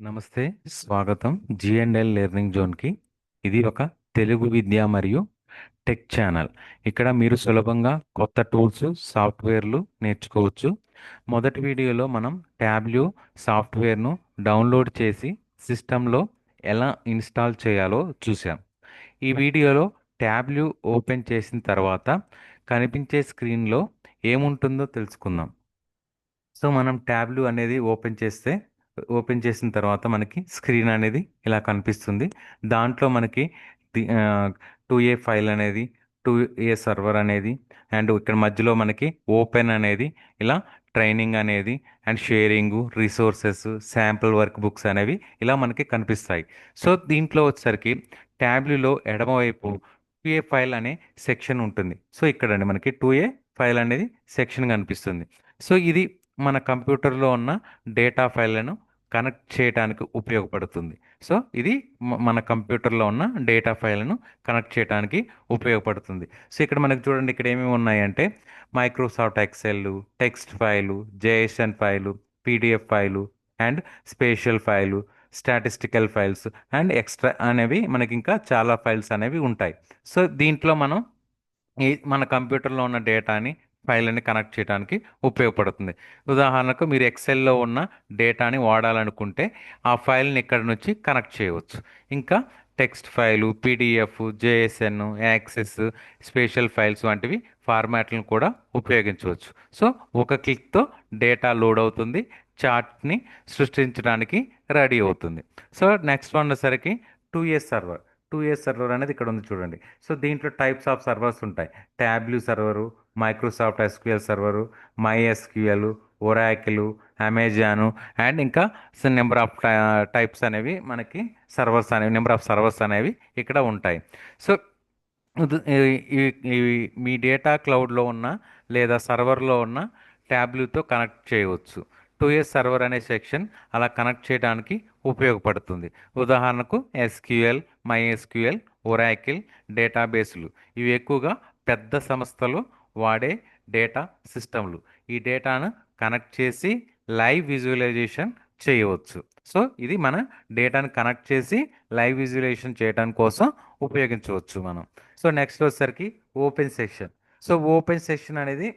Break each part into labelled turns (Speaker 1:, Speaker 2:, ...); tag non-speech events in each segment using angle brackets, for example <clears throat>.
Speaker 1: నమస్తే స్వాగతం జిఎండ్ఎల్ లెర్నింగ్ జోన్కి. ఇది ఒక తెలుగు విద్య మరియు టెక్ ఛానల్. ఇక్కడ మీరు సులభంగా కొత్త టూల్స్ సాఫ్ట్వేర్లు నేర్చుకోవచ్చు. మొదటి వీడియోలో మనం ట్యాబ్లు సాఫ్ట్వేర్ను డౌన్లోడ్ చేసి సిస్టంలో ఎలా ఇన్స్టాల్ చేయాలో చూసాం ఈ వీడియోలో ట్యాబ్లు ఓపెన్ చేసిన తర్వాత కనిపించే స్క్రీన్లో ఏముంటుందో తెలుసుకుందాం. సో మనం ట్యాబ్లు అనేది ఓపెన్ చేస్తే ఓపెన్ చేసిన తర్వాత మనకి స్క్రీన్ అనేది ఇలా కనిపిస్తుంది. దాంట్లో మనకి టూ ఏ ఫైల్ అనేది టూ ఏ సర్వర్ అనేది అండ్ ఇక్కడ మధ్యలో మనకి ఓపెన్ అనేది ఇలా ట్రైనింగ్ అనేది and sharing resources sample workbooks అనేవి ఇలా మనకి కనిపిస్తాయి. సో దీంట్లో వచ్చేసరికి ట్యాబ్లీలో ఎడమవైపు టూ ఏ ఫైల్ అనే సెక్షన్ ఉంటుంది. సో ఇక్కడండి మనకి టూ ఏ ఫైల్ అనేది సెక్షన్ కనిపిస్తుంది. సో ఇది మన కంప్యూటర్లో ఉన్న డేటా ఫైళ్ళను కనెక్ట్ చేయడానికి ఉపయోగపడుతుంది. సో ఇది మన కంప్యూటర్లో ఉన్న డేటా ఫైల్ను కనెక్ట్ చేయడానికి ఉపయోగపడుతుంది. సో ఇక్కడ మనకు చూడండి ఇక్కడ ఏమేమి ఉన్నాయంటే Microsoft Excel text file JSON file PDF file and spatial file statistical files and extra అనేవి మనకి ఇంకా చాలా ఫైల్స్ అనేవి ఉంటాయి. సో దీంట్లో మనం ఈ మన కంప్యూటర్లో ఉన్న డేటాని ఫైల్ని కనెక్ట్ చేయడానికి ఉపయోగపడుతుంది. ఉదాహరణకు మీరు ఎక్సెల్లో ఉన్న డేటాని వాడాలనుకుంటే ఆ ఫైల్ని ఇక్కడ నుంచి కనెక్ట్ చేయవచ్చు. ఇంకా text file PDF JSON access spatial files వంటివి ఫార్మాట్లను కూడా ఉపయోగించవచ్చు. సో ఒక క్లిక్తో డేటా లోడ్ అవుతుంది చార్ట్ని సృష్టించడానికి రెడీ అవుతుంది. సో నెక్స్ట్ వన్ వచ్చేసరికి to years server. To years server అనేది ఇక్కడ ఉంది చూడండి. సో దీంట్లో టైప్స్ ఆఫ్ సర్వర్స్ ఉంటాయి. Tableau server Microsoft SQL server MySQL Oracle Amazon and ఇంకా నెంబర్ ఆఫ్ టైప్స్ అనేవి మనకి సర్వర్స్ అనేవి నెంబర్ ఆఫ్ సర్వర్స్ అనేవి ఇక్కడ ఉంటాయి. సో ఈ- మీ డేటా క్లౌడ్లో ఉన్న లేదా సర్వర్లో ఉన్న ట్యాబ్లూతో కనెక్ట్ చేయవచ్చు. టూ ఇయర్స్ సర్వర్ అనే సెక్షన్ అలా కనెక్ట్ చేయడానికి ఉపయోగపడుతుంది. ఉదాహరణకు ఎస్క్యూఎల్ మై ఎస్క్యూఎల్ ఒరాకిల్ డేటాబేస్లు. ఇవి ఎక్కువగా పెద్ద సంస్థలు వాడే డేటా సిస్టమ్లు. ఈ డేటాను కనెక్ట్ చేసి లైవ్ విజువలైజేషన్ చేయవచ్చు. సో ఇది మన డేటాను కనెక్ట్ చేసి లైవ్ విజువలైజేషన్ చేయడం కోసం ఉపయోగించవచ్చు మనం. సో నెక్స్ట్ వచ్చేసరికి open section so open section అనేది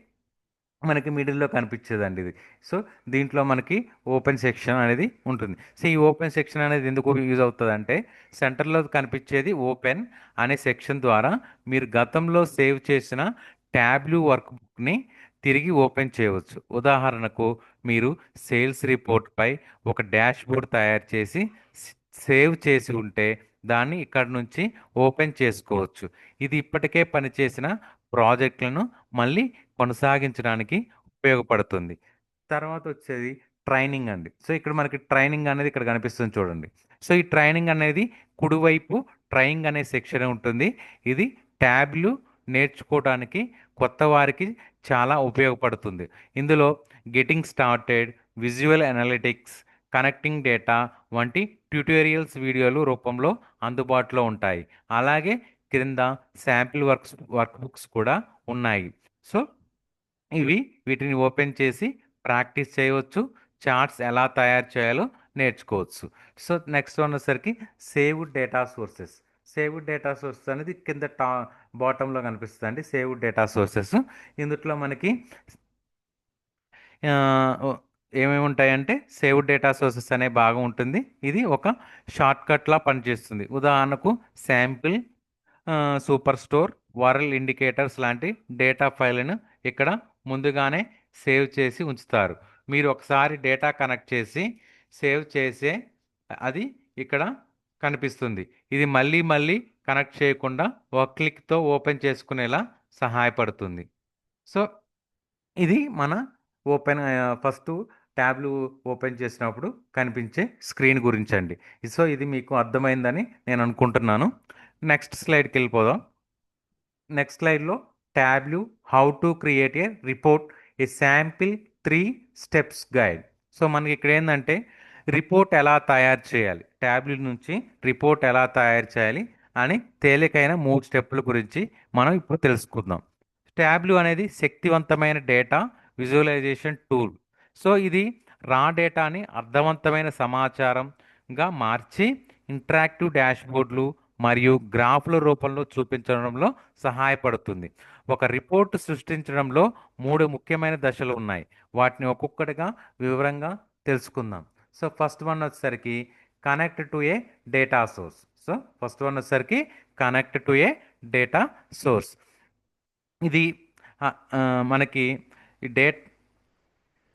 Speaker 1: మనకి మిడిల్లో కనిపించేదండి ఇది. సో దీంట్లో మనకి ఓపెన్ సెక్షన్ అనేది ఉంటుంది. సో ఈ ఓపెన్ సెక్షన్ అనేది ఎందుకు యూజ్ అవుతుంది అంటే సెంటర్లో కనిపించేది ఓపెన్ అనే సెక్షన్ ద్వారా మీరు గతంలో సేవ్ చేసిన ట్యాబ్లు వర్క్ బుక్ని తిరిగి ఓపెన్ చేయవచ్చు. ఉదాహరణకు మీరు సేల్స్ రిపోర్ట్పై ఒక డాష్ బోర్డ్ తయారు చేసి సేవ్ చేసి ఉంటే దాన్ని ఇక్కడ నుంచి ఓపెన్ చేసుకోవచ్చు. ఇది ఇప్పటికే పనిచేసిన ప్రాజెక్టులను మళ్ళీ కొనసాగించడానికి ఉపయోగపడుతుంది. తర్వాత వచ్చేది ట్రైనింగ్ అండి. సో ఇక్కడ మనకి ట్రైనింగ్ అనేది ఇక్కడ కనిపిస్తుంది చూడండి. సో ఈ ట్రైనింగ్ అనేది కుడివైపు ట్రైనింగ్ అనే సెక్షన్ ఉంటుంది. ఇది ట్యాబ్లు నేర్చుకోవడానికి కొత్త వారికి చాలా ఉపయోగపడుతుంది. ఇందులో getting started visual analytics connecting data వంటి ట్యూటోరియల్స్ వీడియోలు రూపంలో అందుబాటులో ఉంటాయి. అలాగే క్రింద శాంపిల్ వర్క్స్ వర్క్ బుక్స్ కూడా ఉన్నాయి. సో ఇవి వీటిని ఓపెన్ చేసి ప్రాక్టీస్ చేయవచ్చు. చార్ట్స్ ఎలా తయారు చేయాలో నేర్చుకోవచ్చు. సో నెక్స్ట్ వన్ వచ్చేసరికి save data sources. Save data sources అనేది కింద టా బాటంలో కనిపిస్తుంది అండి సేవ్ డేటా సోర్సెస్. ఇందులో మనకి ఏమేమి ఉంటాయంటే సేవ్ డేటా సోర్సెస్ అనే భాగం ఉంటుంది. ఇది ఒక షార్ట్ కట్లా పనిచేస్తుంది. ఉదాహరణకు sample super store world indicators లాంటి డేటా ఫైల్ను ఇక్కడ ముందుగానే సేవ్ చేసి ఉంచుతారు. మీరు ఒకసారి డేటా కనెక్ట్ చేసి సేవ్ చేసే అది ఇక్కడ కనిపిస్తుంది. ఇది మళ్ళీ మళ్ళీ కనెక్ట్ చేయకుండా ఒక క్లిక్తో ఓపెన్ చేసుకునేలా సహాయపడుతుంది. సో ఇది మన ఓపెన్ ఫస్ట్ ట్యాబ్లు ఓపెన్ చేసినప్పుడు కనిపించే స్క్రీన్ గురించి అండి సో ఇది మీకు అర్థమైందని నేను అనుకుంటున్నాను. నెక్స్ట్ స్లైడ్కి వెళ్ళిపోదాం. నెక్స్ట్ స్లైడ్లో Tableau how to create a report a sample three steps guide so మనకి ఇక్కడ ఏంటంటే రిపోర్ట్ ఎలా తయారు చేయాలి? ట్యాబ్లెట్ నుంచి రిపోర్ట్ ఎలా తయారు చేయాలి? అని తేలికైన మూడు స్టెప్పుల గురించి మనం ఇప్పుడు తెలుసుకుందాం. ట్యాబ్లు అనేది శక్తివంతమైన డేటా విజువలైజేషన్ టూల్ సో ఇది రా డేటాని అర్థవంతమైన సమాచారంగా మార్చి ఇంటరాక్టివ్ డాష్బోర్డ్లు మరియు గ్రాఫ్ల రూపంలో చూపించడంలో సహాయపడుతుంది. ఒక రిపోర్ట్ సృష్టించడంలో మూడు ముఖ్యమైన దశలు ఉన్నాయి. వాటిని ఒక్కొక్కటిగా వివరంగా తెలుసుకుందాం. సో ఫస్ట్ వన్ వచ్చేసరికి connect to a data source. So first one వచ్చేసరికి connect to a data source. ఇది మనకి డేట్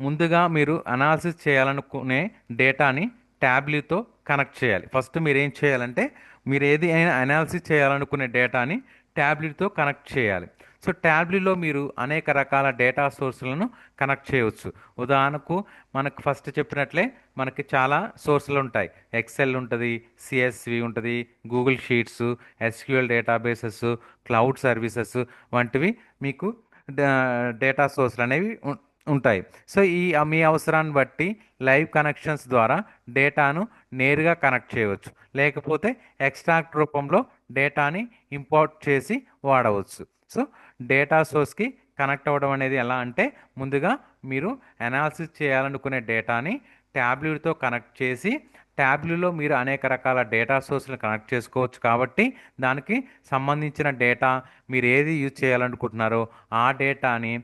Speaker 1: ముందుగా మీరు అనాలిసిస్ చేయాలనుకునే డేటాని ట్యాబ్లీతో కనెక్ట్ చేయాలి. ఫస్ట్ మీరు ఏం చేయాలంటే మీరు ఏది అయినా అనాలిసిస్ చేయాలనుకునే డేటాని ట్యాబ్లెట్తో కనెక్ట్ చేయాలి. సో ట్యాబ్లీలో మీరు అనేక రకాల డేటా సోర్సులను కనెక్ట్ చేయవచ్చు ఉదాహరణకు మనకు ఫస్ట్ చెప్పినట్లే మనకి చాలా సోర్సులు ఉంటాయి. ఎక్సెల్ ఉంటుంది సిఎస్వి ఉంటుంది Google Sheets SQL databases cloud services వంటివి మీకు డేటా సోర్సులు అనేవి ఉం- ఉంటాయి. సో ఈ మీ అవసరాన్ని బట్టి లైవ్ కనెక్షన్స్ ద్వారా డేటాను నేరుగా కనెక్ట్ చేయవచ్చు. లేకపోతే ఎక్స్ట్రాక్ట్ రూపంలో డేటాని ఇంపోర్ట్ చేసి వాడవచ్చు. సో డేటా సోర్స్కి కనెక్ట్ అవ్వడం అనేది ఎలా అంటే ముందుగా మీరు అనాలిసిస్ చేయాలనుకునే డేటాని ట్యాబ్లెట్తో కనెక్ట్ చేసి ట్యాబ్లెట్లో మీరు అనేక రకాల డేటా సోర్స్లను కనెక్ట్ చేసుకోవచ్చు కాబట్టి దానికి సంబంధించిన డేటా మీరు ఏది యూజ్ చేయాలనుకుంటున్నారో ఆ డేటాని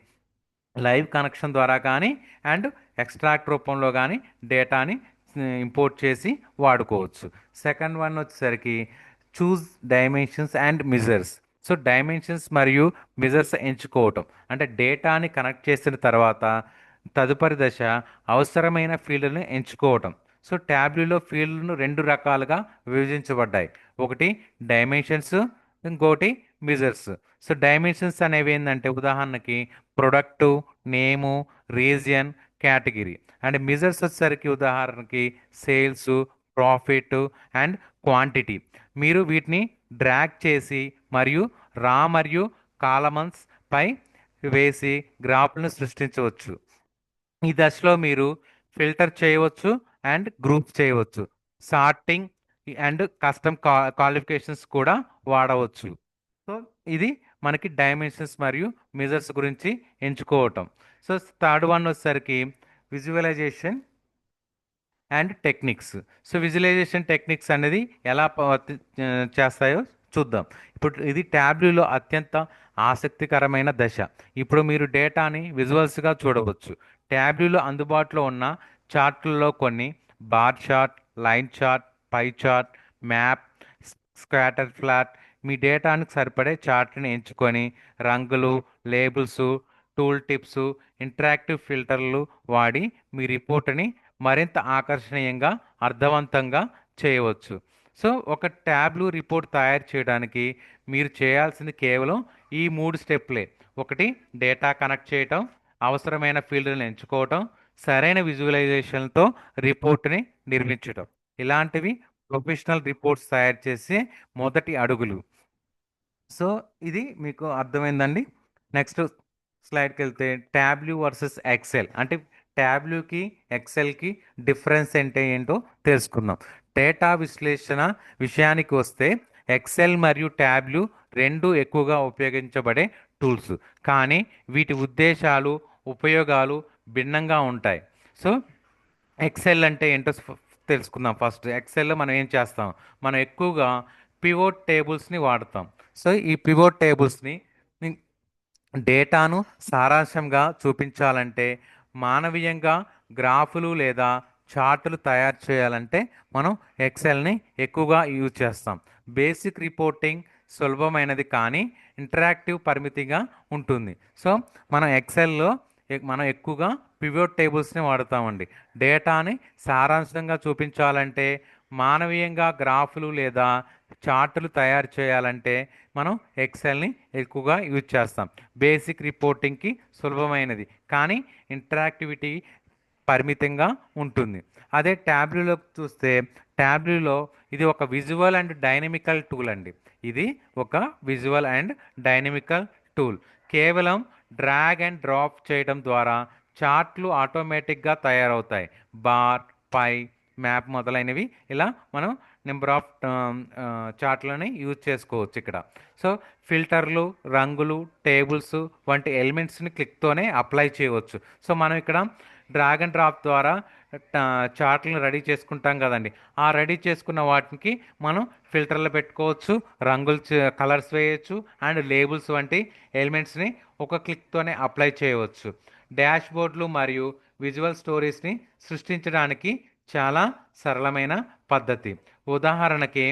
Speaker 1: లైవ్ కనెక్షన్ ద్వారా కానీ అండ్ ఎక్స్ట్రాక్ట్ రూపంలో కానీ డేటాని ఇంపోర్ట్ చేసి వాడుకోవచ్చు. సెకండ్ వన్ వచ్చేసరికి choose dimensions and measures. So dimensions మరియు మిజర్స్ ఎంచుకోవటం. అంటే డేటాని కనెక్ట్ చేసిన తర్వాత తదుపరి దశ అవసరమైన ఫీల్డ్లను ఎంచుకోవటం. సో ట్యాబ్లీలో ఫీల్డ్ను రెండు రకాలుగా విభజించబడ్డాయి. ఒకటి డైమెన్షన్స్ ఇంకోటి మిజర్స్. సో డైమెన్షన్స్ అనేవి ఏంటంటే ఉదాహరణకి product name region category. And measures వచ్చేసరికి ఉదాహరణకి సేల్స్ ప్రాఫిట్ అండ్ క్వాంటిటీ. మీరు వీటిని డ్రాగ్ చేసి మరియు రా మరియు కాలమన్స్ పై వేసి గ్రాఫ్లను సృష్టించవచ్చు. ఈ దశలో మీరు ఫిల్టర్ చేయవచ్చు అండ్ గ్రూప్ చేయవచ్చు. సార్టింగ్ అండ్ కస్టమ్ క్వాలిఫికేషన్స్ కూడా వాడవచ్చు. సో ఇది మనకి డైమెన్షన్స్ మరియు మెజర్స్ గురించి ఎంచుకోవటం. సో థర్డ్ వన్ వచ్చేసరికి visualization and techniques. So visualization techniques అనేది ఎలా చేస్తాయో చూద్దాం. ఇప్పుడు ఇది ట్యాబ్లీలో అత్యంత ఆసక్తికరమైన దశ. ఇప్పుడు మీరు డేటాని విజువల్స్గా చూడవచ్చు. ట్యాబ్లీలో అందుబాటులో ఉన్న చార్ట్లలో కొన్ని bar chart line chart pie chart map scatter plot. మీ డేటానికి సరిపడే చార్ట్ని ఎంచుకొని రంగులు లేబుల్స్ టూల్ టిప్స్ ఇంటరాక్టివ్ ఫిల్టర్లు వాడి మీ రిపోర్ట్ని మరింత ఆకర్షణీయంగా అర్థవంతంగా చేయవచ్చు. సో ఒక ట్యాబ్లు రిపోర్ట్ తయారు చేయడానికి మీరు చేయాల్సింది కేవలం ఈ మూడు స్టెప్లే ఒకటి డేటా కనెక్ట్ చేయటం అవసరమైన ఫీల్డ్లను ఎంచుకోవటం సరైన విజువలైజేషన్తో రిపోర్ట్ని నిర్మించటం. ఇలాంటివి ప్రొఫెషనల్ రిపోర్ట్స్ తయారు చేసే మొదటి అడుగులు. సో ఇది మీకు అర్థమైందండి. నెక్స్ట్ స్లైడ్కి వెళ్తే ట్యాబ్లూ వర్సెస్ ఎక్సెల్. అంటే ట్యాబ్లూకి ఎక్సెల్కి డిఫరెన్స్ అంటే ఏంటో తెలుసుకుందాం. డేటా విశ్లేషణ విషయానికి వస్తే ఎక్సెల్ మరియు ట్యాబ్లు రెండు ఎక్కువగా ఉపయోగించబడే టూల్స్ కానీ వీటి ఉద్దేశాలు ఉపయోగాలు భిన్నంగా ఉంటాయి. సో ఎక్సెల్ అంటే ఏంటో తెలుసుకుందాం ఫస్ట్. ఎక్సెల్లో మనం ఏం చేస్తాం? మనం ఎక్కువగా పివోట్ టేబుల్స్ని వాడతాం. సో ఈ పివోట్ టేబుల్స్ని డేటాను సారాంశంగా చూపించాలంటే మానవీయంగా గ్రాఫులు లేదా చార్టులు తయారు చేయాలంటే మనం ఎక్సెల్ని ఎక్కువగా యూజ్ చేస్తాం. బేసిక్ రిపోర్టింగ్ సులభమైనది కానీ ఇంటరాక్టివ్ పరిమితిగా ఉంటుంది. సో మనం ఎక్సెల్లో మనం ఎక్కువగా పివోట్ టేబుల్స్ని వాడతామండి. డేటాని సారాంశంగా చూపించాలంటే మానవీయంగా గ్రాఫులు లేదా చార్టులు తయారు చేయాలంటే మనం ఎక్సెల్ని ఎక్కువగా యూజ్ చేస్తాం. బేసిక్ రిపోర్టింగ్కి సులభమైనది. కానీ ఇంటరాక్టివిటీ పరిమితంగా ఉంటుంది. అదే ట్యాబ్లూలో చూస్తే ట్యాబ్లూలో ఇది ఒక విజువల్ అండ్ డైనమికల్ టూల్ అండి. ఇది ఒక విజువల్ అండ్ డైనమికల్ టూల్. కేవలం డ్రాగ్ అండ్ డ్రాప్ చేయడం ద్వారా చార్ట్లు ఆటోమేటిక్గా తయారవుతాయి. బార్ పై మ్యాప్ మొదలైనవి ఇలా మనం నెంబర్ ఆఫ్ చార్ట్లని యూజ్ చేసుకోవచ్చు ఇక్కడ. సో ఫిల్టర్లు రంగులు టేబుల్స్ వంటి ఎలిమెంట్స్ని క్లిక్తోనే అప్లై చేయవచ్చు. సో మనం ఇక్కడ డ్రాగ్ అండ్ డ్రాప్ ద్వారా చార్ట్లను రెడీ చేసుకుంటాం కదండి. ఆ రెడీ చేసుకున్న వాటికి మనం ఫిల్టర్లు పెట్టుకోవచ్చు రంగులు కలర్స్ వేయచ్చు అండ్ లేబుల్స్ వంటి ఎలిమెంట్స్ని ఒక క్లిక్తోనే అప్లై చేయవచ్చు. డాష్ బోర్డులు మరియు విజువల్ స్టోరీస్ని సృష్టించడానికి చాలా సరళమైన పద్ధతి. ఉదాహరణకి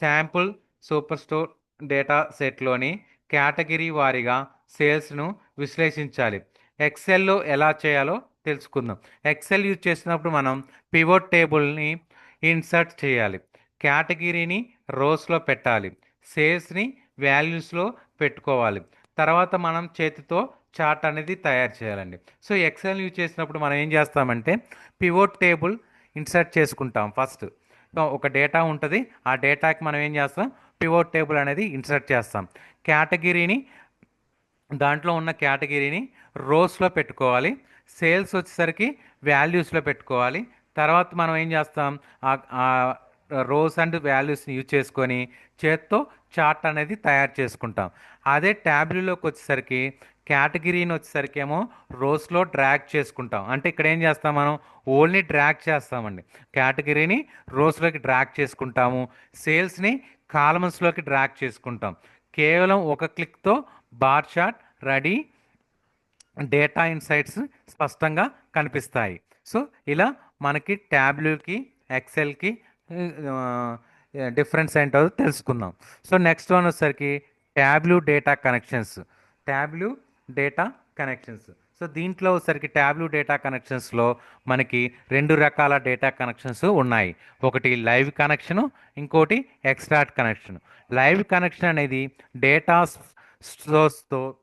Speaker 1: శాంపుల్ సూపర్ స్టోర్ డేటా సెట్లోని కేటగిరీ వారీగా సేల్స్ను విశ్లేషించాలి. ఎక్సెల్లో ఎలా చేయాలో తెలుసుకుందాం. ఎక్సెల్ యూజ్ చేసినప్పుడు మనం పివోట్ టేబుల్ని ఇన్సర్ట్ చేయాలి. కేటగిరీని రోస్లో పెట్టాలి. సేల్స్ని వాల్యూస్లో పెట్టుకోవాలి. తర్వాత మనం చేతితో చార్ట్ అనేది తయారు చేయాలండి. సో ఎక్సెల్ యూజ్ చేసినప్పుడు మనం ఏం చేస్తామంటే పివోట్ టేబుల్ ఇన్సర్ట్ చేసుకుంటాం ఫస్ట్ ఒక డేటా ఉంటుంది. ఆ డేటాకి మనం ఏం చేస్తాం? పివోట్ టేబుల్ అనేది ఇన్సర్ట్ చేస్తాం. కేటగిరీని దాంట్లో ఉన్న కేటగిరీని రోస్లో పెట్టుకోవాలి. సేల్స్ వచ్చేసరికి వాల్యూస్లో పెట్టుకోవాలి. తర్వాత మనం ఏం చేస్తాం? రోస్ అండ్ వాల్యూస్ని యూజ్ చేసుకొని చేత్తో చార్ట్ అనేది తయారు చేసుకుంటాం. అదే ట్యాబ్లీలోకి వచ్చేసరికి కేటగిరీని వచ్చేసరికి ఏమో రోస్లో డ్రాగ్ చేసుకుంటాం. అంటే ఇక్కడ ఏం చేస్తాం మనం? ఓన్లీ డ్రాగ్ చేస్తామండి. కేటగిరీని రోస్లోకి డ్రాగ్ చేసుకుంటాము. సేల్స్ని కాలమ్స్లోకి డ్రాగ్ చేసుకుంటాం. కేవలం ఒక క్లిక్తో bar chart ready data insights స్పష్టంగా కనిపిస్తాయి. సో ఇలా మనకి ట్యాబ్లూకి ఎక్సెల్కి డిఫరెన్స్ ఏంటో తెలుసుకుందాం. సో నెక్స్ట్ వన్ వచ్చేసరికి Tableau data connections. Tableau data connections. So దీంట్లో వచ్చేసరికి ట్యాబ్లూ డేటా కనెక్షన్స్లో మనకి రెండు రకాల డేటా కనెక్షన్స్ ఉన్నాయి. ఒకటి లైవ్ కనెక్షను ఇంకోటి ఎక్స్ట్రాట్ కనెక్షన్. లైవ్ కనెక్షన్ అనేది డేటా సోర్స్తో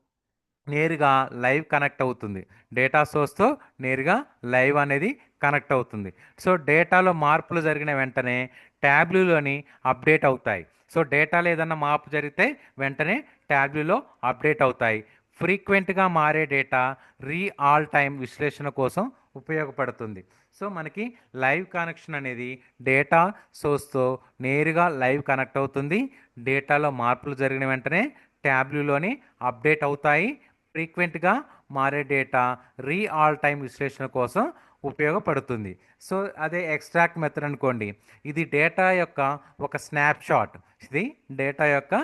Speaker 1: నేరుగా లైవ్ కనెక్ట్ అవుతుంది. డేటా సోర్స్తో నేరుగా లైవ్ అనేది కనెక్ట్ అవుతుంది. సో డేటాలో మార్పులు జరిగిన వెంటనే ట్యాబ్లూలోని అప్డేట్ అవుతాయి. సో డేటాలో ఏదన్నా మార్పు జరిగితే వెంటనే ట్యాబ్లూలో అప్డేట్ అవుతాయి. ఫ్రీక్వెంట్గా మారే డేటా రీ ఆల్ టైం విశ్లేషణ కోసం ఉపయోగపడుతుంది. సో మనకి లైవ్ కనెక్షన్ అనేది డేటా సోర్స్తో నేరుగా లైవ్ కనెక్ట్ అవుతుంది. డేటాలో మార్పులు జరిగిన వెంటనే ట్యాబ్లూలోని అప్డేట్ అవుతాయి. ఫ్రీక్వెంట్గా మారే డేటా రీ ఆల్ టైమ్ విశ్లేషణ కోసం ఉపయోగపడుతుంది. సో అదే ఎక్స్ట్రాక్ట్ మెథడ్ అనుకోండి. ఇది డేటా యొక్క ఒక స్నాప్ షాట్ ఇది డేటా యొక్క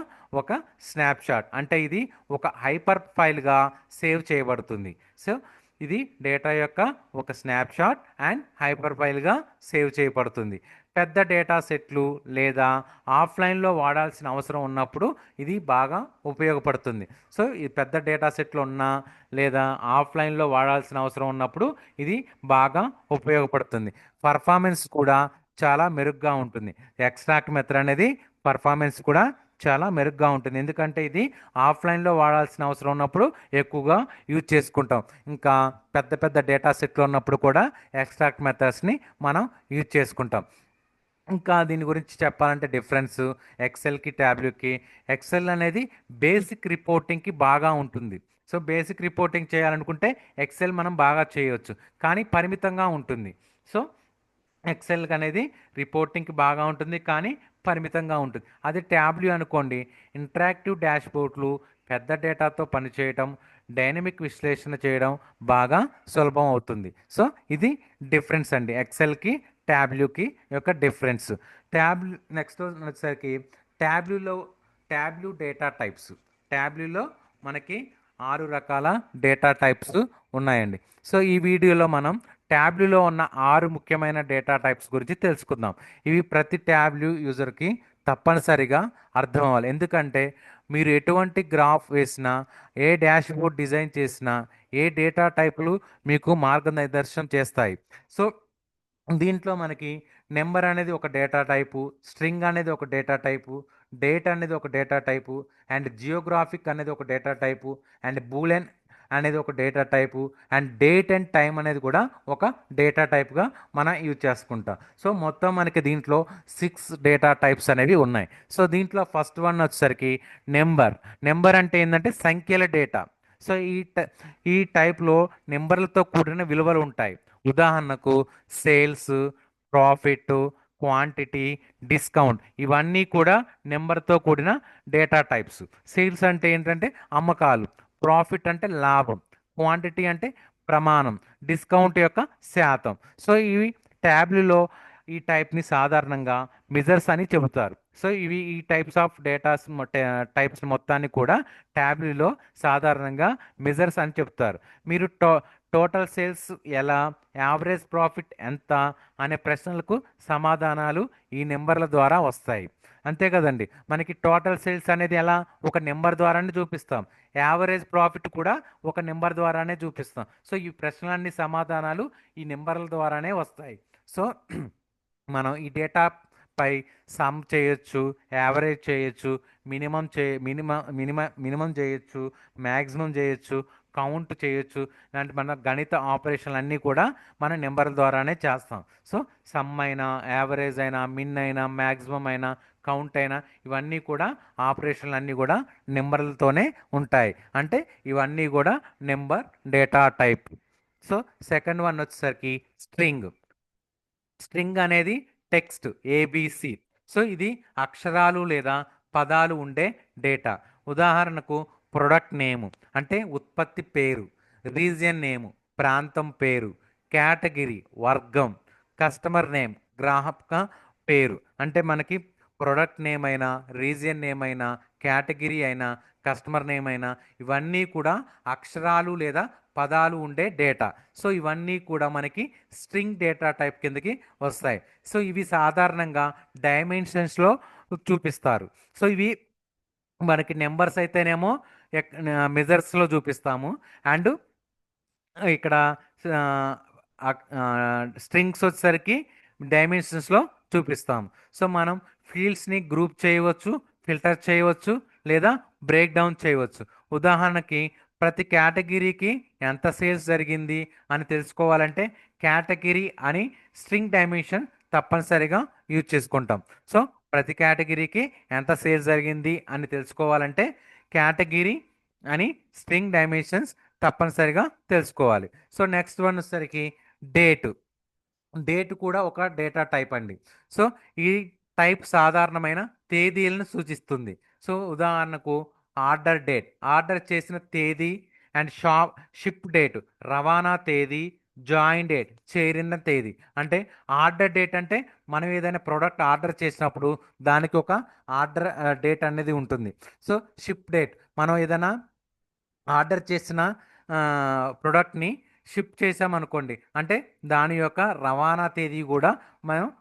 Speaker 1: ఒక స్నాప్ షాట్ అంటే ఇది ఒక హైపర్ ఫైల్గా సేవ్ చేయబడుతుంది. సో ఇది డేటా యొక్క ఒక స్నాప్ షాట్ అండ్ హైపర్ ఫైల్గా సేవ్ చేయబడుతుంది. పెద్ద డేటా సెట్లు లేదా ఆఫ్లైన్లో వాడాల్సిన అవసరం ఉన్నప్పుడు ఇది బాగా ఉపయోగపడుతుంది. సో ఈ పెద్ద డేటా సెట్లు ఉన్నా లేదా ఆఫ్లైన్లో వాడాల్సిన అవసరం ఉన్నప్పుడు ఇది బాగా ఉపయోగపడుతుంది. పర్ఫార్మెన్స్ కూడా చాలా మెరుగ్గా ఉంటుంది. ఎక్స్ట్రాక్ట్ మెథడ్ అనేది పర్ఫార్మెన్స్ కూడా చాలా మెరుగ్గా ఉంటుంది. ఎందుకంటే ఇది ఆఫ్లైన్లో వాడాల్సిన అవసరం ఉన్నప్పుడు ఎక్కువగా యూజ్ చేసుకుంటాం. ఇంకా పెద్ద పెద్ద డేటా సెట్లు ఉన్నప్పుడు కూడా ఎక్స్ట్రాక్ట్ మెథడ్స్ని మనం యూజ్ చేసుకుంటాం. ఇంకా దీని గురించి చెప్పాలంటే డిఫరెన్స్ ఎక్సెల్కి ట్యాబ్లెట్కి ఎక్సెల్ అనేది బేసిక్ రిపోర్టింగ్కి బాగా ఉంటుంది. సో బేసిక్ రిపోర్టింగ్ చేయాలనుకుంటే ఎక్సెల్ మనం బాగా చేయవచ్చు కానీ పరిమితంగా ఉంటుంది. సో ఎక్సెల్ అనేది రిపోర్టింగ్కి బాగా ఉంటుంది కానీ పరిమితంగా ఉంటుంది. అది ట్యాబ్లూ అనుకోండి. ఇంటరాక్టివ్ డాష్బోర్డ్లు పెద్ద డేటాతో పనిచేయడం డైనమిక్ విశ్లేషణ చేయడం బాగా సులభం అవుతుంది. సో ఇది డిఫరెన్స్ అండి. ఎక్సెల్కి ట్యాబ్లూకి యొక్క డిఫరెన్స్ ట్యాబ్లూ నెక్స్ట్ వచ్చేసరికి ట్యాబ్లూలో ట్యాబ్లూ డేటా టైప్స్ ట్యాబ్లూలో మనకి ఆరు రకాల డేటా టైప్స్ ఉన్నాయండి. సో ఈ వీడియోలో మనం ట్యాబ్లూలో ఉన్న ఆరు ముఖ్యమైన డేటా టైప్స్ గురించి తెలుసుకుందాం. ఇవి ప్రతి ట్యాబ్లూ యూజర్కి తప్పనిసరిగా అర్థం అవ్వాలి ఎందుకంటే మీరు ఎటువంటి గ్రాఫ్ వేసినా ఏ డాష్బోర్డ్ డిజైన్ చేసినా ఏ డేటా టైపులు మీకు మార్గనిర్దేశం చేస్తాయి. సో దీంట్లో మనకి నెంబర్ అనేది ఒక డేటా టైపు స్ట్రింగ్ అనేది ఒక డేటా టైపు డేట్ అనేది ఒక డేటా టైపు అండ్ జియోగ్రాఫిక్ అనేది ఒక డేటా టైపు అండ్ బూలెన్ అనేది ఒక data type and date and time అనేది కూడా ఒక డేటా టైప్గా మనం యూజ్ చేసుకుంటాం. సో మొత్తం మనకి దీంట్లో సిక్స్ డేటా టైప్స్ అనేవి ఉన్నాయి. సో దీంట్లో ఫస్ట్ వన్ వచ్చేసరికి నెంబర్. నెంబర్ అంటే ఏంటంటే సంఖ్యల డేటా. సో ఈ ఈ టైప్లో నెంబర్లతో కూడిన విలువలు ఉంటాయి. ఉదాహరణకు సేల్స్ ప్రాఫిట్ క్వాంటిటీ డిస్కౌంట్ ఇవన్నీ కూడా నెంబర్తో కూడిన డేటా టైప్స్. సేల్స్ అంటే ఏంటంటే అమ్మకాలు ప్రాఫిట్ అంటే లాభం క్వాంటిటీ అంటే ప్రమాణం డిస్కౌంట్ యొక్క శాతం. సో ఇవి ట్యాబ్లలో ఈ టైప్ని సాధారణంగా మిజర్స్ అని చెబుతారు. సో ఇవి ఈ టైప్స్ ఆఫ్ డేటాస్ టైప్స్ మొత్తాన్ని కూడా ట్యాబ్లీలో సాధారణంగా మెజర్స్ అని చెప్తారు మీరు టో టోటల్ సేల్స్ ఎలా యావరేజ్ ప్రాఫిట్ ఎంత అనే ప్రశ్నలకు సమాధానాలు ఈ నెంబర్ల ద్వారా వస్తాయి. అంతే కదండి. మనకి టోటల్ సేల్స్ అనేది ఎలా? ఒక నెంబర్ ద్వారానే చూపిస్తాం. యావరేజ్ ప్రాఫిట్ కూడా ఒక నెంబర్ ద్వారానే చూపిస్తాం. సో ఈ ప్రశ్నలన్నీ సమాధానాలు ఈ నెంబర్ల ద్వారానే వస్తాయి. సో మనం ఈ డేటా పై సమ్ చేయొచ్చు యావరేజ్ చేయొచ్చు మినిమం చే మినిమం మినిమం మినిమం చేయొచ్చు మ్యాక్సిమం చేయొచ్చు కౌంట్ చేయొచ్చు. ఇలాంటి మన గణిత ఆపరేషన్లు అన్నీ కూడా మన నెంబర్ల ద్వారానే చేస్తాం. సో సమ్ అయినా యావరేజ్ అయినా మిన్ అయినా మ్యాక్సిమం అయినా కౌంట్ అయినా ఇవన్నీ కూడా ఆపరేషన్లు అన్నీ కూడా నెంబర్లతోనే ఉంటాయి. అంటే ఇవన్నీ కూడా number data type. So second one వచ్చేసరికి స్ట్రింగ్. స్ట్రింగ్ అనేది టెక్స్ట్ ఏబిసి సో ఇది అక్షరాలు లేదా పదాలు ఉండే డేటా. ఉదాహరణకు ప్రొడక్ట్ నేము అంటే ఉత్పత్తి పేరు రీజియన్ నేము ప్రాంతం పేరు కేటగిరీ వర్గం కస్టమర్ నేమ్ గ్రాహక పేరు. అంటే మనకి ప్రొడక్ట్ నేమ్ అయినా రీజియన్ నేమ్ అయినా కేటగిరీ అయినా కస్టమర్ నేమ్ అయినా ఇవన్నీ కూడా అక్షరాలు లేదా పదాలు ఉండే డేటా. సో ఇవన్నీ కూడా మనకి స్ట్రింగ్ డేటా టైప్ కిందకి వస్తాయి. సో ఇవి సాధారణంగా డైమెన్షన్స్లో చూపిస్తారు. సో ఇవి మనకి నెంబర్స్ అయితేనేమో మెజర్స్లో చూపిస్తాము. అండ్ ఇక్కడ స్ట్రింగ్స్ వచ్చేసరికి డైమెన్షన్స్లో చూపిస్తాం సో మనం ఫీల్డ్స్ని గ్రూప్ చేయవచ్చు ఫిల్టర్ చేయవచ్చు లేదా బ్రేక్ డౌన్ చేయవచ్చు. ఉదాహరణకి ప్రతి కేటగిరీకి ఎంత సేల్స్ జరిగింది అని తెలుసుకోవాలంటే కేటగిరీ అని స్ట్రింగ్ డైమెన్షన్ తప్పనిసరిగా యూజ్ చేసుకుంటాం. సో ప్రతి కేటగిరీకి ఎంత సేల్స్ జరిగింది అని తెలుసుకోవాలంటే కేటగిరీ అని స్ట్రింగ్ డైమెన్షన్స్ తప్పనిసరిగా తెలుసుకోవాలి. సో నెక్స్ట్ వన్ వచ్చేసరికి డేట్. డేట్ కూడా ఒక డేటా టైప్ అండి. సో ఈ టైప్ సాధారణమైన తేదీలను సూచిస్తుంది. సో ఉదాహరణకు ఆర్డర్ డేట్. ఆర్డర్ చేసిన తేదీ అండ్ షాప్ షిప్ డేట్. రవాణా తేదీ జాయిన్ డేట్ చేరిన తేదీ. అంటే ఆర్డర్ డేట్ అంటే మనం ఏదైనా ప్రోడక్ట్ ఆర్డర్ చేసినప్పుడు దానికి ఒక ఆర్డర్ డేట్ అనేది ఉంటుంది. సో షిప్ డేట్ మనం ఏదైనా ఆర్డర్ చేసిన ప్రోడక్ట్ని షిప్ చేసామనుకోండి అంటే దాని యొక్క రవాణా తేదీ కూడా మనం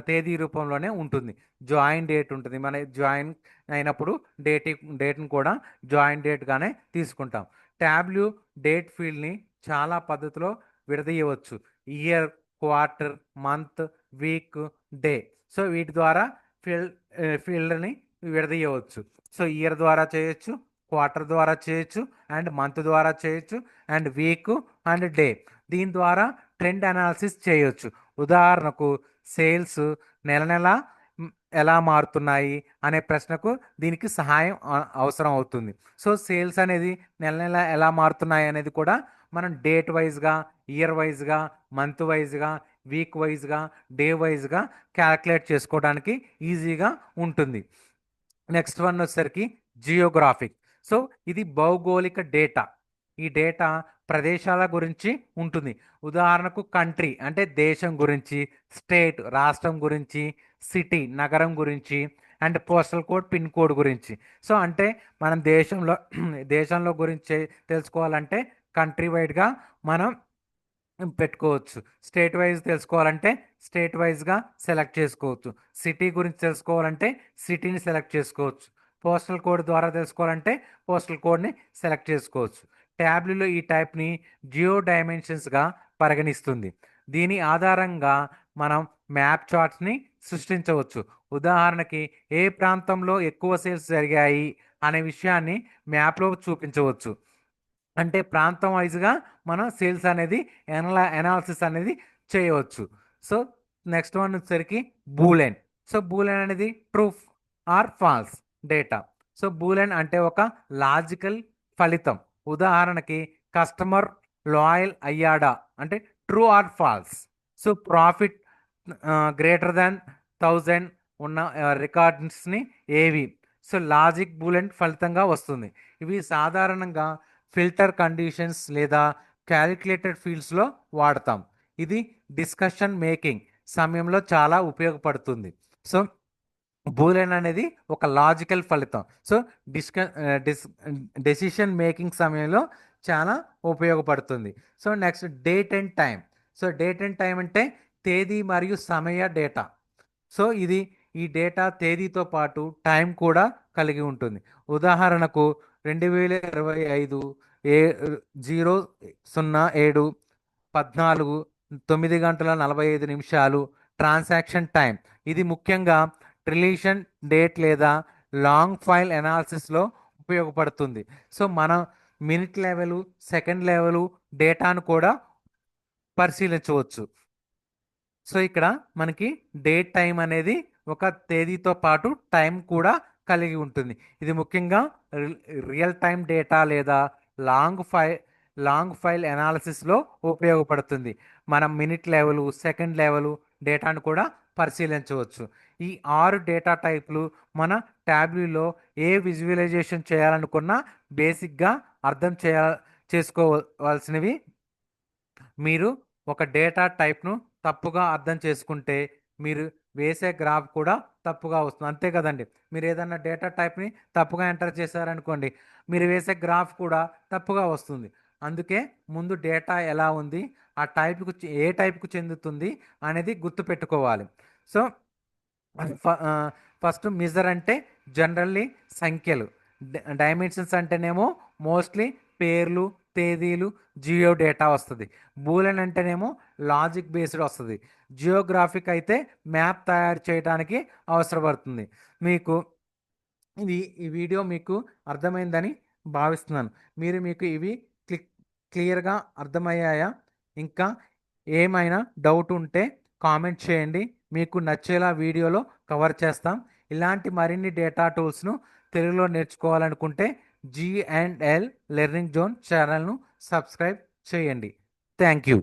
Speaker 1: తేదీ రూపంలోనే ఉంటుంది. జాయిన్ డేట్ ఉంటుంది. మన జాయిన్ అయినప్పుడు డేట్ డేట్ని కూడా జాయిన్ డేట్గానే తీసుకుంటాం. ట్యాబ్లు డేట్ ఫీల్డ్ని చాలా పద్ధతిలో విడదీయవచ్చు. Year quarter month week day so వీటి ద్వారా ఫీల్డ్ ఫీల్డ్ని విడదీయవచ్చు. సో ఇయర్ ద్వారా చేయొచ్చు క్వార్టర్ ద్వారా చేయొచ్చు అండ్ మంత్ ద్వారా చేయొచ్చు అండ్ వీక్ అండ్ డే దీని ద్వారా ట్రెండ్ అనాలిసిస్ చేయొచ్చు. ఉదాహరణకు సేల్స్ నెల నెల ఎలా మారుతున్నాయి అనే ప్రశ్నకు దీనికి సహాయం అ- అవసరం అవుతుంది. సో సేల్స్ అనేది నెల నెల ఎలా మారుతున్నాయి అనేది కూడా మనం డేట్ వైజ్గా ఇయర్ వైజ్గా మంత్ వైజ్గా వీక్ వైజ్గా డే వైజ్గా క్యాలిక్యులేట్ చేసుకోవడానికి ఈజీగా ఉంటుంది. నెక్స్ట్ వన్ వచ్చేసరికి జియోగ్రాఫిక్. సో ఇది భౌగోళిక డేటా. ఈ డేటా ప్రదేశాల గురించి ఉంటుంది. ఉదాహరణకు కంట్రీ అంటే దేశం గురించి స్టేట్ రాష్ట్రం గురించి సిటీ నగరం గురించి and postal code pin code గురించి. సో అంటే మనం దేశంలో <clears throat> దేశంలో గురించి తెలుసుకోవాలంటే కంట్రీ వైడ్గా మనం పెట్టుకోవచ్చు. స్టేట్ వైజ్ తెలుసుకోవాలంటే స్టేట్ వైజ్గా సెలెక్ట్ చేసుకోవచ్చు. సిటీ గురించి తెలుసుకోవాలంటే సిటీని సెలెక్ట్ చేసుకోవచ్చు. పోస్టల్ కోడ్ ద్వారా తెలుసుకోవాలంటే పోస్టల్ కోడ్ని సెలెక్ట్ చేసుకోవచ్చు. ట్యాబ్లలో ఈ టైప్ని జియో డైమెన్షన్స్గా పరిగణిస్తుంది. దీని ఆధారంగా మనం మ్యాప్ చార్ట్స్ని సృష్టించవచ్చు. ఉదాహరణకి ఏ ప్రాంతంలో ఎక్కువ సేల్స్ జరిగాయి అనే విషయాన్ని మ్యాప్లో చూపించవచ్చు. అంటే ప్రాంతం వైజ్గా మనం సేల్స్ అనేది ఎనలా ఎనాలిసిస్ అనేది చేయవచ్చు. సో నెక్స్ట్ వన్ వచ్చేసరికి బూలెన్. సో బూలెన్ అనేది true or false data. So Boolean అంటే ఒక లాజికల్ ఫలితం. ఉదాహరణకి కస్టమర్ లాయల్ అయ్యాడా? అంటే true or false. So profit greater than thousand ఉన్న రికార్డ్స్ని ఏవి? సో లాజిక్ బూలెన్ ఫలితంగా వస్తుంది. ఇవి సాధారణంగా ఫిల్టర్ కండిషన్స్ లేదా క్యాలిక్యులేటెడ్ ఫీల్డ్స్లో వాడతాం. ఇది డిస్కషన్ మేకింగ్ సమయంలో చాలా ఉపయోగపడుతుంది. సో బూలెన్ అనేది ఒక లాజికల్ ఫలితం. సో డిస్క డిస్ డెసిషన్ మేకింగ్ సమయంలో చాలా ఉపయోగపడుతుంది. So next date and time so date and time అంటే తేదీ మరియు సమయ డేటా. సో ఇది ఈ డేటా తేదీతో పాటు టైం కూడా కలిగి ఉంటుంది. ఉదాహరణకు రెండు వేల ఇరవై ఐదు ఏ జీరో సున్నా ఏడు పద్నాలుగు తొమ్మిది గంటల నలభై ఐదు నిమిషాలు ట్రాన్సాక్షన్ టైం. ఇది ముఖ్యంగా రిలీషన్ డేట్ లేదా లాంగ్ ఫైల్ ఎనాలిసిస్లో ఉపయోగపడుతుంది. సో మనం మినిట్ లెవెలు సెకండ్ లెవెలు డేటాను కూడా పరిశీలించవచ్చు. సో ఇక్కడ మనకి డేట్ టైం అనేది ఒక తేదీతో పాటు టైం కూడా కలిగి ఉంటుంది. ఇది ముఖ్యంగా రియల్ టైం డేటా లేదా లాంగ్ ఫైల్ లాంగ్ ఫైల్ ఎనాలిసిస్లో ఉపయోగపడుతుంది. మనం మినిట్ లెవెలు సెకండ్ లెవెలు డేటాను కూడా పరిశీలించవచ్చు. ఈ ఆరు డేటా టైప్లు మన ట్యాబ్లీలో ఏ విజువలైజేషన్ చేయాలనుకున్నా బేసిక్గా అర్థం చేయ చేసుకోవాల్సినవి. మీరు ఒక డేటా టైప్ను తప్పుగా అర్థం చేసుకుంటే మీరు వేసే గ్రాఫ్ కూడా తప్పుగా వస్తుంది. అంతే కదండి. మీరు ఏదైనా డేటా టైప్ని తప్పుగా ఎంటర్ చేశారనుకోండి మీరు వేసే గ్రాఫ్ కూడా తప్పుగా వస్తుంది. అందుకే ముందు డేటా ఎలా ఉంది ఆ టైప్కు ఏ టైప్కు చెందుతుంది అనేది గుర్తుపెట్టుకోవాలి సో ఫస్ట్ మిజర్ అంటే జనరల్లీ సంఖ్యలు. డైమెన్షన్స్ అంటేనేమో మోస్ట్లీ పేర్లు తేదీలు జియో డేటా వస్తుంది. బూలెన్ అంటేనేమో లాజిక్ బేస్డ్ వస్తుంది. జియోగ్రాఫిక్ అయితే మ్యాప్ తయారు చేయడానికి అవసరపడుతుంది. మీకు ఇది ఈ వీడియో మీకు అర్థమైందని భావిస్తున్నాను. మీరు మీకు ఇవి క్లిక్ క్లియర్గా అర్థమయ్యాయా? ఇంకా ఏమైనా డౌట్ ఉంటే కామెంట్ చేయండి. మీకు నచ్చేలా వీడియోలో కవర్ చేస్తాం. ఇలాంటి మరిన్ని డేటా టూల్స్ను తెలుగులో నేర్చుకోవాలనుకుంటే G and L learning zone ఛానల్ను సబ్స్క్రైబ్ చేయండి. Thank you